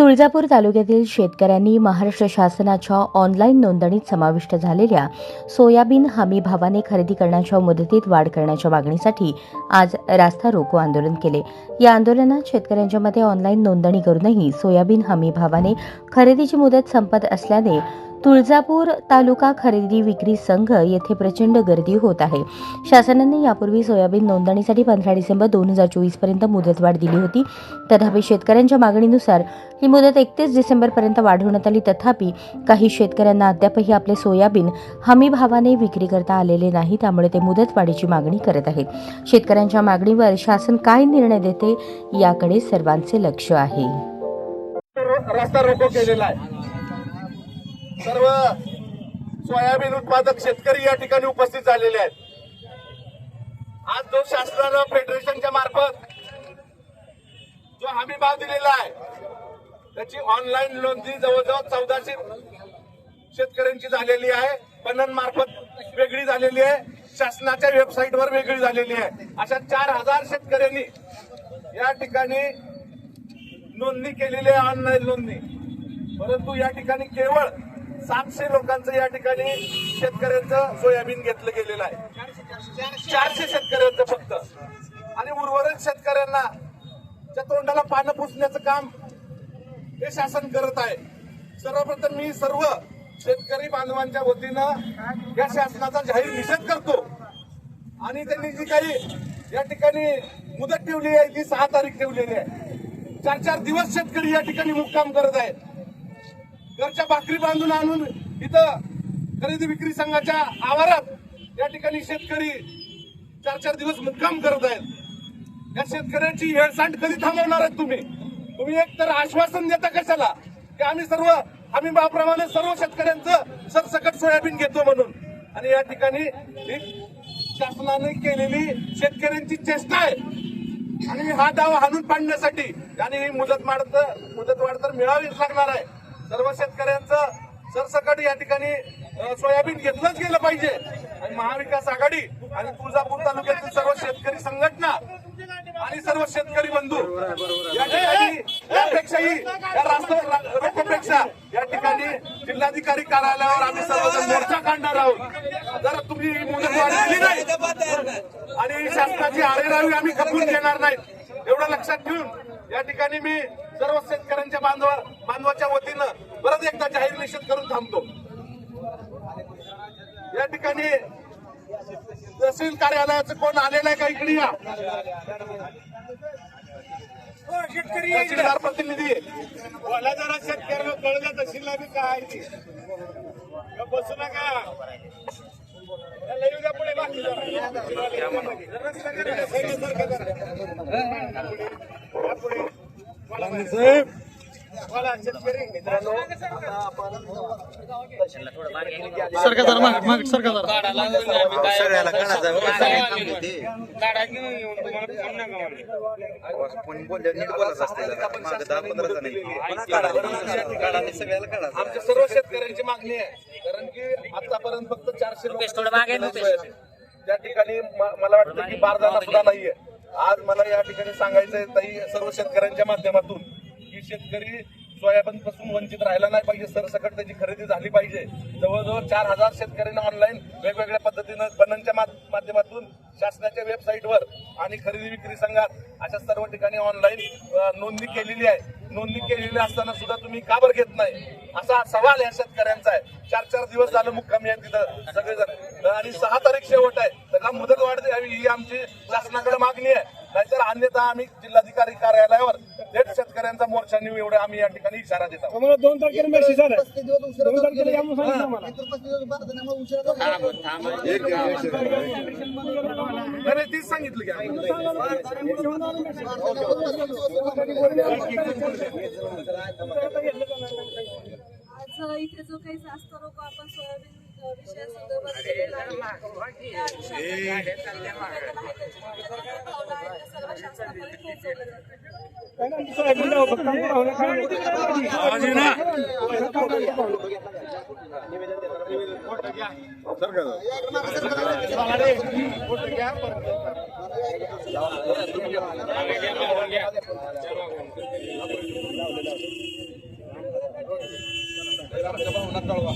तुळजापूर तालुक्यातील शेतकऱ्यांनी महाराष्ट्र शासनाच्या ऑनलाईन नोंदणीत समाविष्ट झालेल्या सोयाबीन हमी भावाने खरेदी करण्याच्या मुदतीत वाढ करण्याच्या मागणीसाठी आज रास्ता रोको आंदोलन केले. या आंदोलनात शेतकऱ्यांच्या मते ऑनलाईन नोंदणी करूनही सोयाबीन हमी भावाने खरेदीची मुदत संपत असल्याने तुळजापूर तालुका खरेदी विक्री संघ येथे प्रचंड गर्दी होत आहे. शासनाने यापूर्वी सोयाबीन नोंदणीसाठी पंधरा डिसेंबर दोन हजार चोवीसपर्यंत मुदतवाढ दिली होती. तथापि शेतकऱ्यांच्या मागणीनुसार ही मुदत एकतीस डिसेंबरपर्यंत वाढवण्यात आली. तथापि काही शेतकऱ्यांना अद्यापही आपले सोयाबीन हमी भावाने विक्री करता आलेले नाही त्यामुळे ते मुदतवाढीची मागणी करत आहेत. शेतकऱ्यांच्या मागणीवर शासन काय निर्णय देते याकडे सर्वांचे लक्ष आहे. रस्ता रोको केलेला आहे. सर्व सोयाबीन उत्पादक शेतकरी या ठिकाणी उपस्थित झालेले आहेत. आज जो शासनानं फेडरेशनच्या मार्फत जो हमी भाव दिलेला आहे त्याची ऑनलाईन नोंदणी जवळजवळ चौदाशे शेतकऱ्यांची झालेली आहे पणन मार्फत वेगळी झालेली आहे शासनाच्या वेबसाईटवर वेगळी झालेली आहे. अशा चार हजार शेतकऱ्यांनी या ठिकाणी नोंदणी केलेली आहे ऑनलाईन नोंदणी परंतु या ठिकाणी केवळ सातशे लोकांचं या ठिकाणी शेतकऱ्यांचं सोयाबीन घेतलं गेलेलं आहे. चारशे शेतकऱ्यांचं फक्त. आणि उर्वरित शेतकऱ्यांना च्या तोंडाला पानं पुसण्याचं काम हे शासन करत आहे. सर्वप्रथम मी सर्व शेतकरी बांधवांच्या वतीनं या शासनाचा जाहीर निषेध करतो. आणि त्यांनी जी काही या ठिकाणी मुदत ठेवली आहे ती सहा तारीख ठेवलेली आहे. चार चार दिवस शेतकरी या ठिकाणी मुक्काम करत आहेत. घरच्या भाकरी बांधून आणून इथं खरेदी विक्री संघाच्या आवारात या ठिकाणी शेतकरी चार चार दिवस मुक्काम करत आहेत. या शेतकऱ्यांची हेळसांड कधी थांबवणार आहेत तुम्ही? तुम्ही एक तर आश्वासन देता कशाला? की आम्ही सर्व आम्ही बाप्रमाणे सर्व शेतकऱ्यांचं सरसकट सोयाबीन घेतो म्हणून. आणि या ठिकाणी शासनाने केलेली शेतकऱ्यांची चेष्टा आहे. आणि मी हा डाव हाणून पाडण्यासाठी आणि ही मुदत वाढ मुदत वाढ तर मिळावीच लागणार आहे. सर्व शेतकऱ्यांचं सरसकट या ठिकाणी सोयाबीन घेतलंच गेलं पाहिजे. आणि महाविकास आघाडी आणि तुळजापूर तालुक्यातील सर्व शेतकरी संघटना आणि सर्व शेतकरी बंधू या ठिकाणी यापेक्षाही या राष्ट्र या ठिकाणी जिल्हाधिकारी कार्यालयावर आम्ही सर्वजण मोर्चा काढणार आहोत. जर तुम्ही ही दिली नाही आणि शासनाची आरेरावी आम्ही खपवून घेणार नाही एवढं लक्षात ठेवून या ठिकाणी मी सर्व शेतकऱ्यांच्या बांधव बांधवाच्या वतीनं परत एकदा जाहीर निषेध करून थांबतो. या ठिकाणी तहसील कार्यालयाचं कोण आलेलं आहे का? इकडे या. तहसीलदार प्रतिनिधी. मला जरा शेतकऱ्याला कळलं तहसीलला बी काय बसू नका? पुढे सरका जरा माग माग सरका जरा सगळ्याला बोलले नीट असते माग दहा पंधरा जण सगळ्याला आमच्या सर्व शेतकऱ्यांची मागणी आहे. कारण की आतापर्यंत फक्त चारशे लोक त्या ठिकाणी मला वाटतं की बार जाणार सुद्धा नाहीये. आज मला या ठिकाणी सांगायचंय ताई सर्व शेतकऱ्यांच्या माध्यमातून की शेतकरी सोयाबीन पासून वंचित राहिला नाही पाहिजे सरसकट त्याची खरेदी झाली पाहिजे. जवळजवळ चार हजार शेतकऱ्यांना ऑनलाईन वेगवेगळ्या पद्धतीनं पणनच्या मा- माध्यमातून शासनाच्या वेबसाईटवर आणि खरेदी विक्री संघात अशा सर्व ठिकाणी ऑनलाईन नोंदणी केलेली आहे. नोंदणी केलेली असताना सुद्धा तुम्ही का बरं घेत नाही? असा सवाल या शेतकऱ्यांचा आहे. चार चार दिवस झालं मुक्कामी आहे तिथं सगळेजण. आणि सहा तारीख शेवट आहे. त्याला मुदत वाढ द्यावी ही आमची शासनाकडे मागणी आहे नाहीतर अन्यथा आम्ही जिल्हाधिकारी कार्यालयावर थेट शेतकऱ्यांचा मोर्चा नेऊ एवढे आम्ही या ठिकाणी इशारा देत आहोत दोन तारखेला मेसेज आला दोन तारखेला या म्हणून सांगितलं मला नाही, नाही, तीच सांगितलं की आम्ही. आज इथे जो काही जास्त रोग ಕಳುವ